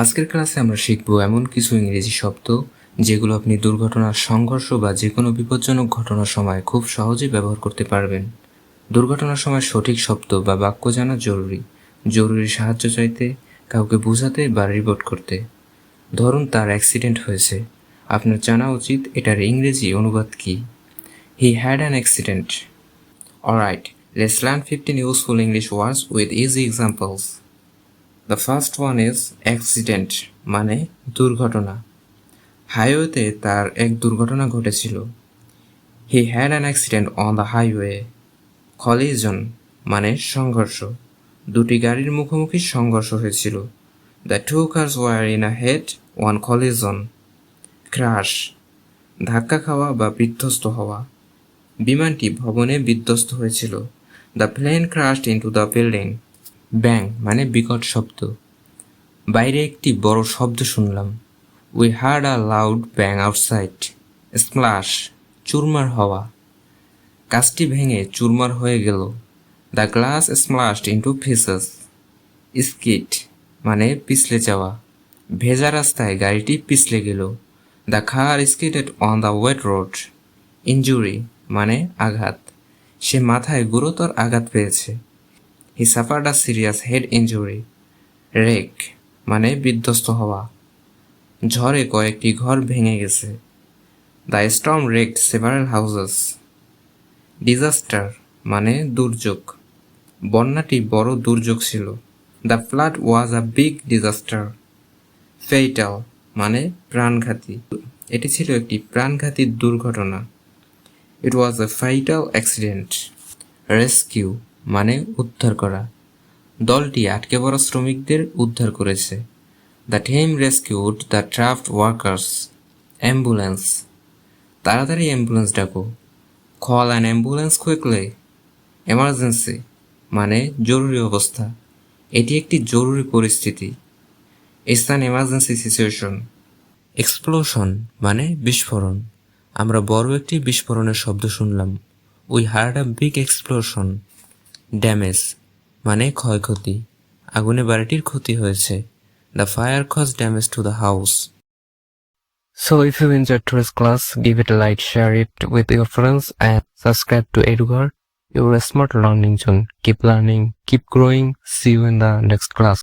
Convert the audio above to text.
আজকের ক্লাসে আমরা শিখব এমন কিছু ইংরেজি শব্দ যেগুলো আপনি দুর্ঘটনার সংঘর্ষ বা যে কোনো বিপজ্জনক ঘটনার সময় খুব সহজেই ব্যবহার করতে পারবেন। দুর্ঘটনার সময় সঠিক শব্দ বা বাক্য জানা জরুরি। জরুরি সাহায্য চাইতে, কাউকে বোঝাতে বা রিপোর্ট করতে। ধরুন তার অ্যাক্সিডেন্ট হয়েছে। আপনার জানা উচিত এটার ইংরেজি অনুবাদ কী। He had an accident alright let's learn fifteen useful English words with easy examples the first one is accident মানে দুর্ঘটনা। হাইওয়েতে তার এক দুর্ঘটনা ঘটেছিল। He had an accident on the highway collision মানে সংঘর্ষ। দুটি গাড়ির মুখোমুখি সংঘর্ষ হয়েছিল। The two cars were in a head on collision crash ধাক্কা খাওয়া বা বিধ্বস্ত হওয়া। বিমানটি ভবনে বিধ্বস্ত হয়েছিল। The plane crashed into the building bang মানে বিকট শব্দ। বাইরে একটি বড় শব্দ শুনলাম। We heard a loud bang outside splash চুরমার হওয়া। কাজটি ভেঙে চুরমার হয়ে গেল। The glass splashed into pieces skid মানে পিছলে যাওয়া। ভেজা রাস্তায় গাড়িটি পিছলে গেল। The car skidded on the wet road injury মানে আঘাত। সে মাথায় গুরুতর আঘাত পেয়েছে। He suffered a serious head injury wreck মানে বিধ্বস্ত হওয়া। ঝড়ে কয়েকটি ঘর ভেঙে গেছে। The storm wrecked several houses disaster মানে দুর্যোগ। বন্যাটি বড় দুর্যোগ ছিল। The flood was a big disaster fatal মানে প্রাণঘাতী। এটি ছিল একটি প্রাণঘাতী দুর্ঘটনা। ইট ওয়াজ এ ফাইটাল অ্যাক্সিডেন্ট রেস্কিউ মানে উদ্ধার করা। দলটি আটকে পড়া শ্রমিকদের উদ্ধার করেছে। The team rescued the trapped workers ambulance তাড়াতাড়ি অ্যাম্বুলেন্স ডাকো। Call an ambulance quickly emergency মানে জরুরি অবস্থা। এটি একটি জরুরি পরিস্থিতি। It's an emergency situation explosion মানে বিস্ফোরণ। আমরা বড় একটি বিস্ফোরণের শব্দ শুনলাম। We heard a big explosion damage মানে ক্ষয়ক্ষতি আগুনে বাড়িটির ক্ষতি হয়েছে the fire cause damage to the house So if you enjoyed today's class, give it a like, share it with your friends and subscribe to Edugar, your smart learning zone. Keep learning, keep growing. See you in the next class.